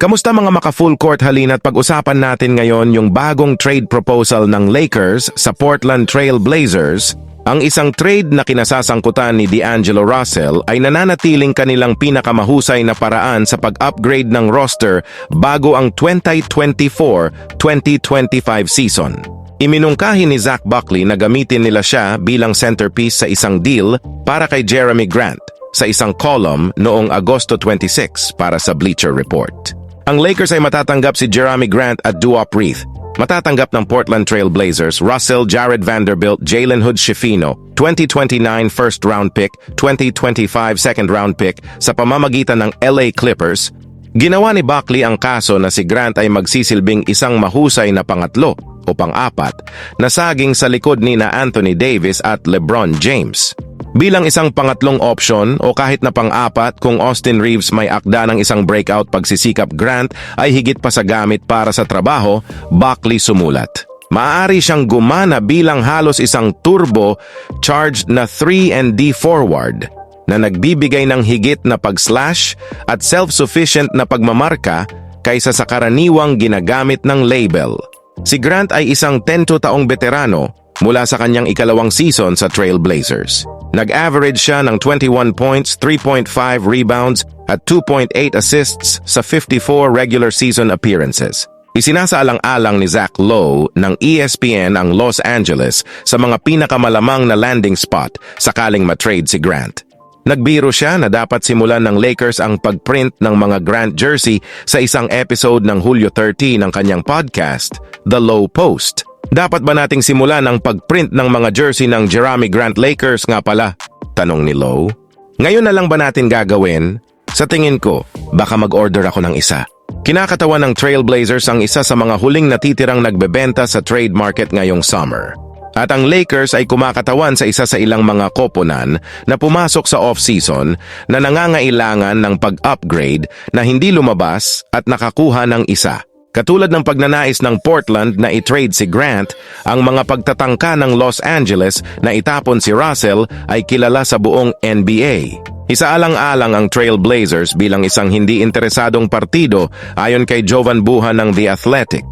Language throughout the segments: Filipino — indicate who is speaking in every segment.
Speaker 1: Kamusta mga maka-full court halina't pag-usapan natin ngayon yung bagong trade proposal ng Lakers sa Portland Trail Blazers. Ang isang trade na kinasasangkutan ni D'Angelo Russell ay nananatiling kanilang pinakamahusay na paraan sa pag-upgrade ng roster bago ang 2024-2025 season. Iminungkahi ni Zach Buckley na gamitin nila siya bilang centerpiece sa isang deal para kay Jeremy Grant sa isang column noong Agosto 26 para sa Bleacher Report. Ang Lakers ay matatanggap si Jeremy Grant at Duop Reith. Matatanggap ng Portland Trail Blazers, Russell, Jared Vanderbilt, Jalen Hood Schifino, 2029 first round pick, 2025 second round pick sa pamamagitan ng LA Clippers. Ginawa ni Buckley ang kaso na si Grant ay magsisilbing isang mahusay na pangatlo o pang-apat na saging sa likod ni na Anthony Davis at LeBron James. Bilang isang pangatlong option o kahit na pang-apat kung Austin Reeves may akda ng isang breakout pagsisikap Grant ay higit pa sa gamit para sa trabaho, Buckley sumulat. Maaari siyang gumana bilang halos isang turbo charged na 3 and D forward na nagbibigay ng higit na pag-slash at self-sufficient na pagmamarka kaysa sa karaniwang ginagamit ng label. Si Grant ay isang 10 taong veterano mula sa kanyang ikalawang season sa Trailblazers. Nag-average siya ng 21 points, 3.5 rebounds at 2.8 assists sa 54 regular season appearances. Isinasaalang-alang ni Zach Lowe ng ESPN ang Los Angeles sa mga pinakamalamang na landing spot sakaling matrade si Grant. Nagbiro siya na dapat simulan ng Lakers ang pagprint ng mga Grant jersey sa isang episode ng Hulyo 30 ng kanyang podcast, The Low Post. Dapat ba nating simulan ang pagprint ng mga jersey ng Jeremy Grant Lakers nga pala? Tanong ni Lowe. Ngayon na lang ba natin gagawin? Sa tingin ko, baka mag-order ako ng isa. Kinakatawan ng Trailblazers ang isa sa mga huling natitirang nagbebenta sa trade market ngayong summer. At ang Lakers ay kumakatawan sa isa sa ilang mga koponan na pumasok sa off-season na nangangailangan ng pag-upgrade na hindi lumabas at nakakuha ng isa. Katulad ng pagnanais ng Portland na i-trade si Grant, ang mga pagtatangka ng Los Angeles na itapon si Russell ay kilala sa buong NBA. Isaalang-alang ang Trailblazers bilang isang hindi interesadong partido ayon kay Jovan Buha ng The Athletic.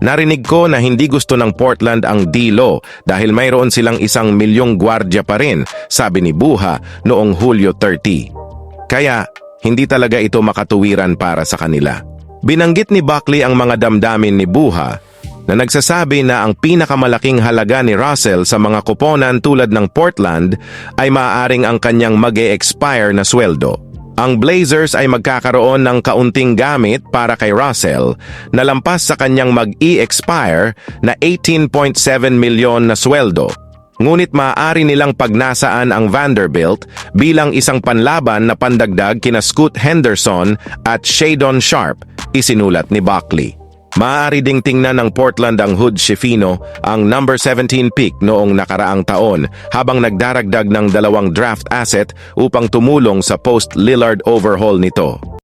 Speaker 1: Narinig ko na hindi gusto ng Portland ang Dilo dahil mayroon silang isang milyong gwardya pa rin, sabi ni Buha noong Hulyo 30. Kaya, hindi talaga ito makatuwiran para sa kanila. Binanggit ni Buckley ang mga damdamin ni Buha na nagsasabi na ang pinakamalaking halaga ni Russell sa mga kuponan tulad ng Portland ay maaaring ang kanyang mag expire na sweldo. Ang Blazers ay magkakaroon ng kaunting gamit para kay Russell na lampas sa kanyang mag-e-expire na 18.7 milyon na sweldo. Ngunit maaari nilang pagnasaan ang Vanderbilt bilang isang panlaban na pandagdag kina Scoot Henderson at Shadon Sharp, isinulat ni Buckley. Maaari ding tingnan ng Portland ang Hood Schifino ang number 17 pick noong nakaraang taon habang nagdaragdag ng dalawang draft asset upang tumulong sa post-Lillard overhaul nito.